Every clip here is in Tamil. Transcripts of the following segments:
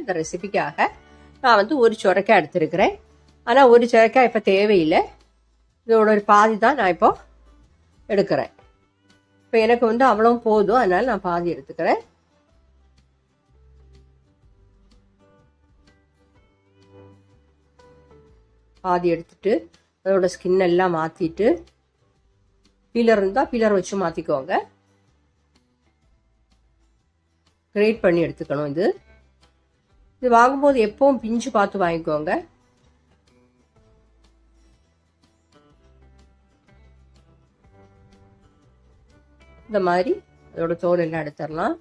இந்த ரெசிபிக்காக நான் வந்து ஒரு சுரக்காய் எடுத்திருக்கிறேன். ஆனால் ஒரு சுரக்காய் இப்போ தேவையில்லை. இதோட ஒரு பாதி தான் நான் இப்போ எடுக்கிறேன். இப்போ எனக்கு வந்து அவ்வளோ போதும். அதனால் நான் பாதி எடுத்துக்கிறேன். பாதி எடுத்துட்டு அதோட ஸ்கின் எல்லாம் மாற்றிட்டு பீலர் இருந்தால் பீலர் வச்சு மாற்றிக்கோங்க கிரேட் பண்ணி எடுத்துக்கணும் இது. இது வாங்கும்போது எப்பவும் பிஞ்சு பார்த்து வாங்கிக்கோங்க. இந்த மாதிரி அதோட தோல் எல்லாம் எடுத்துடலாம்.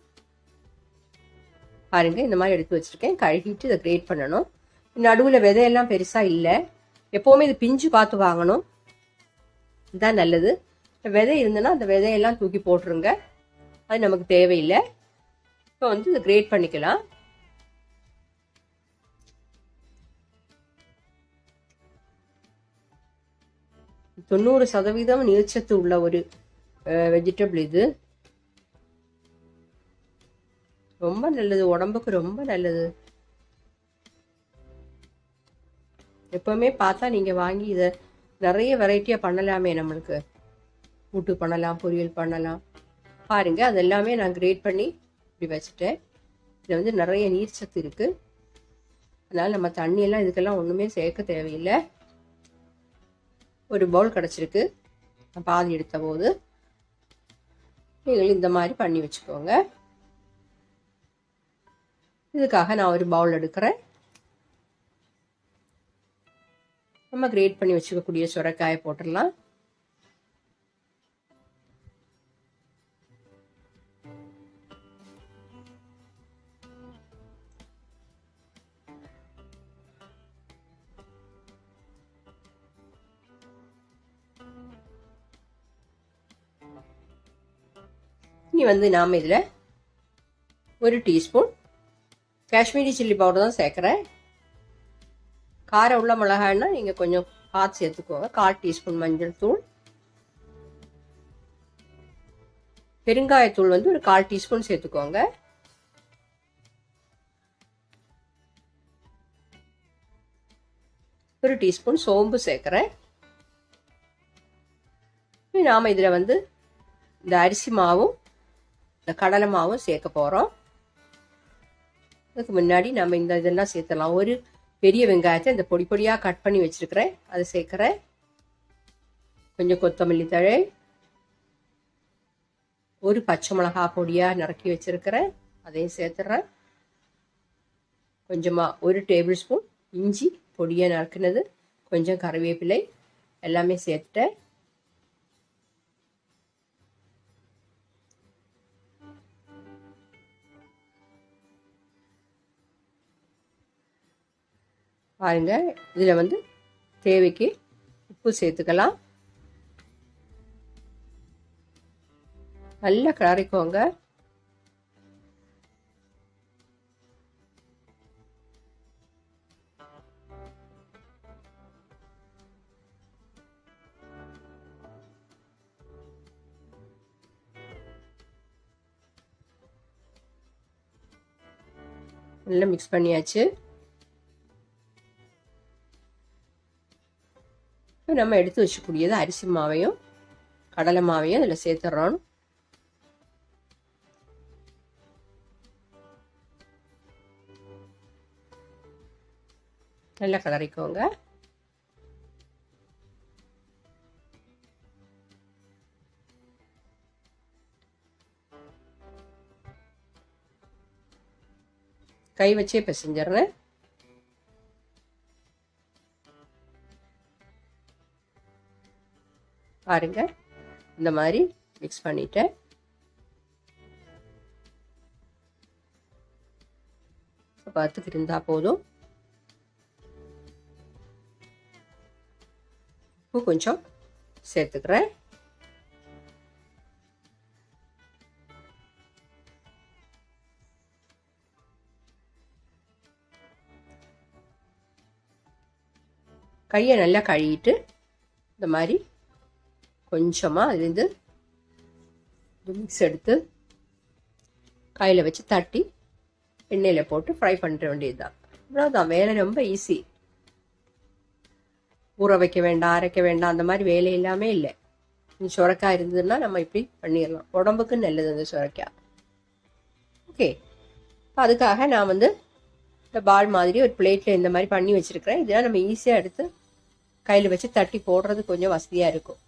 பாருங்க இந்த மாதிரி எடுத்து வச்சிருக்கேன். கழுகிட்டு இதை கிரேட் பண்ணணும். நடுவில் விதையெல்லாம் பெருசாக இல்லை. எப்போவுமே இது பிஞ்சு பார்த்து வாங்கணும். இதுதான் நல்லது. விதை இருந்ததுன்னா அந்த விதையெல்லாம் தூக்கி போட்டுருங்க. அது நமக்கு தேவையில்லை. இப்போ வந்து இதை கிரேட் பண்ணிக்கலாம். தொண்ணூறு சதவீதம் நீர்ச்சத்து உள்ள ஒரு வெஜிடபிள் இது. ரொம்ப நல்லது. உடம்புக்கு ரொம்ப நல்லது. எப்பவுமே பார்த்தா நீங்கள் வாங்கி இதை நிறைய வெரைட்டியாக பண்ணலாமே நம்மளுக்கு. கூட்டு பண்ணலாம் பொரியல் பண்ணலாம். பாருங்க அது எல்லாமே நான் கிரேட் பண்ணி இப்படி வச்சுட்டேன். இதில் வந்து நிறைய நீர்ச்சத்து இருக்கு. இருக்குது அதனால் நம்ம தண்ணியெல்லாம் இதுக்கெல்லாம் ஒன்றுமே சேர்க்க தேவையில்லை. ஒரு பவுல் கிடச்சிருக்கு. பாதி எடுத்த போது நீங்கள் இந்த மாதிரி பண்ணி வச்சுக்கோங்க. இதுக்காக நான் ஒரு பவுல் எடுக்கிறேன். நம்ம கிரேட் பண்ணி வச்சுக்கக்கூடிய சுரைக்காயை போட்டுடலாம். இனி வந்து நாம் இதில் ஒரு டீஸ்பூன் காஷ்மீரி சில்லி பவுடர் தான் சேர்க்குறேன். காரம் உள்ள மிளகாய்னா நீங்கள் கொஞ்சம் பார்த்து சேர்த்துக்கோங்க. கால் டீஸ்பூன் மஞ்சள் தூள். பெருங்காயத்தூள் வந்து ஒரு கால் டீஸ்பூன் சேர்த்துக்கோங்க. ஒரு டீஸ்பூன் சோம்பு சேர்க்குறேன். நாம் இதில் வந்து இந்த அரிசி மாவும் இந்த கடலை மாவும் சேர்க்க போகிறோம் அதுக்கு முன்னாடி நம்ம இந்த இதெல்லாம் சேர்த்துடலாம். ஒரு பெரிய வெங்காயத்தை இந்த பொடி பொடியாக கட் பண்ணி வச்சுருக்கிறேன். அதை சேர்க்குறேன். கொஞ்சம் கொத்தமல்லி தழை. ஒரு பச்சை மிளகா பொடியாக நறுக்கி வச்சுருக்கிறேன். அதையும் சேர்த்துட்றேன் கொஞ்சமாக ஒரு டேபிள் ஸ்பூன் இஞ்சி பொடியாக நறுக்குனது. கொஞ்சம் கருவேப்பிலை. எல்லாமே சேர்த்துட்டேன். பாருங்க. இதில் வந்து தேவைக்கு உப்பு சேர்த்துக்கலாம். நல்லா கிளறிக்கோங்க. நல்லா மிக்ஸ் பண்ணியாச்சு. இப்போ நம்ம எடுத்து வச்சக்கூடியது அரிசி மாவையும் கடலை மாவையும் அதில் சேர்த்துட்றோம் நல்லா கலரிக்கோங்க. கை வச்சே பிசைஞ்சிடுறேன். பாருங்க. இந்த மாதிரி மிக்ஸ் பண்ணிட்டேன். பார்த்துக்கு இருந்தால் போதும். உப்பு கொஞ்சம் சேர்த்துக்கிறேன். கையை நல்லா கழுவிட்டு இந்த மாதிரி கொஞ்சமாக அதுலேருந்து மிக்ஸ் எடுத்து கையில் வச்சு தட்டி எண்ணெயில் போட்டு ஃப்ரை பண்ணுற வேண்டியது தான் அவ்வளோதான் வேலை ரொம்ப ஈஸி ஊற வைக்க வேண்டாம் அரைக்க வேண்டாம் அந்த மாதிரி வேலை எல்லாமே இல்லை. இந்த சுரக்காய் இருந்ததுன்னா நம்ம இப்படி பண்ணிடலாம். உடம்புக்கு நல்லது அந்த சுரக்காய். ஓகே அதுக்காக நான் வந்து இந்த பால் மாதிரி ஒரு பிளேட்டில் இந்த மாதிரி பண்ணி வச்சுருக்கிறேன். இதெல்லாம் நம்ம ஈஸியாக எடுத்து கையில் வச்சு தட்டி போடுறது கொஞ்சம் வசதியாக இருக்கும்.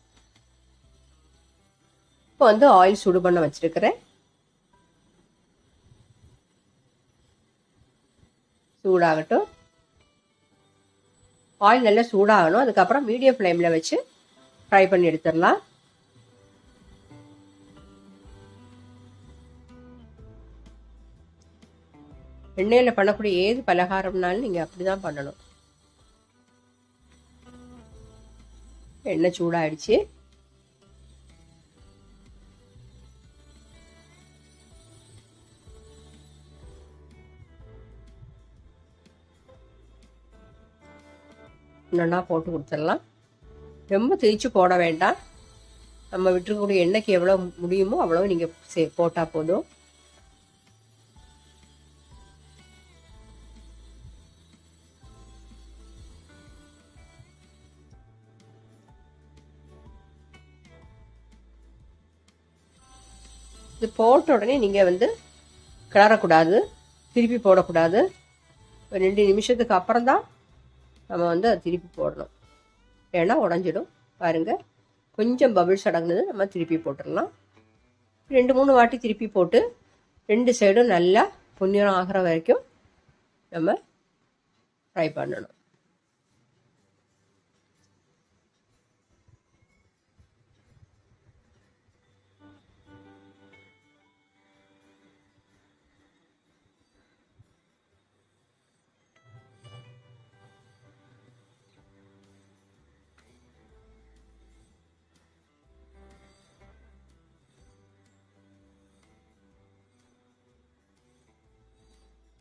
இப்போ வந்து ஆயில் சூடு பண்ண வச்சுருக்கிறேன். சூடாகட்டும். ஆயில் நல்லா சூடாகணும். அதுக்கப்புறம் மீடியம் ஃப்ளேமில் வச்சு ஃப்ரை பண்ணி எடுத்துடலாம். எண்ணெயில் பண்ணக்கூடிய ஏது பலகாரம்னாலும் நீங்கள் அப்படி தான் பண்ணணும். எண்ணெய் சூடாயிடுச்சு. ஒன்றா போட்டு கொடுத்துடலாம். ரொம்ப திரிச்சு போட வேண்டாம். நம்ம விட்டுருக்கக்கூடிய எண்ணெய்க்கு எவ்வளோ முடியுமோ அவ்வளோ நீங்கள் சே போட்டால் போதும். இது போட்ட உடனே நீங்கள் வந்து கிளறக்கூடாது. திருப்பி போடக்கூடாது. ஒரு ரெண்டு நிமிஷத்துக்கு அப்புறம் தான் நம்ம வந்து அதை திருப்பி போடணும். ஏன்னா உடஞ்சிடும். பாருங்கள் கொஞ்சம் பபிள்ஸ் அடங்குனது நம்ம திருப்பி போட்டுடலாம். ரெண்டு மூணு வாட்டி திருப்பி போட்டு ரெண்டு சைடும் நல்லா பொன்னிறம் ஆகிற வரைக்கும் நம்ம ஃப்ரை பண்ணணும்.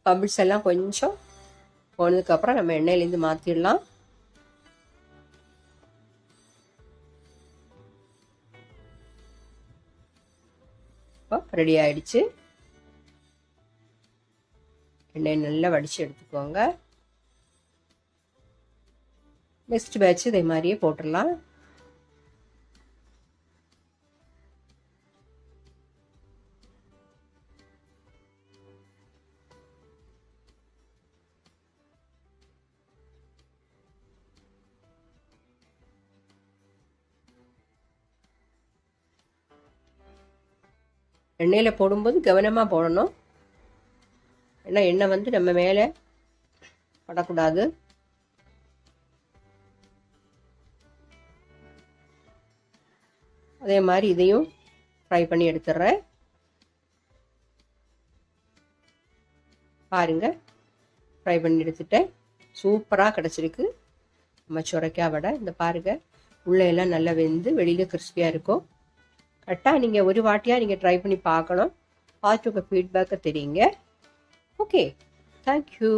பபிள்ஸ் எல்லாம் கொஞ்சம் போனதுக்கப்புறம் நம்ம எண்ணெயிலேருந்து மாற்றிடலாம் இப்போ ரெடி ஆயிடுச்சு. எண்ணெய் நல்லா வடித்து எடுத்துக்கோங்க. நெக்ஸ்ட் பேட்ச் இதே மாதிரியே போட்டுடலாம். எண்ணெயில் போடும்போது கவனமாக போடணும். ஏன்னா எண்ணெய் வந்து நம்ம மேலே படக்கூடாது. அதே மாதிரி இதையும் ஃப்ரை பண்ணி எடுத்துடுறேன். பாருங்க ஃப்ரை பண்ணி எடுத்துட்டேன். சூப்பராக கிடச்சிருக்கு. நம்ம சுரைக்காய் வடை. இந்த பாருங்கள் உள்ளே எல்லாம் நல்லா வெந்து வெளியில் கிறிஸ்பியாக இருக்கும். கரெக்டாக நீங்கள் ஒரு வாட்டியாக நீங்கள் ட்ரை பண்ணி பார்க்கணும். பார்த்து உங்கள் ஃபீட்பேக்கை தெரியுங்க ஓகே தேங்க்யூ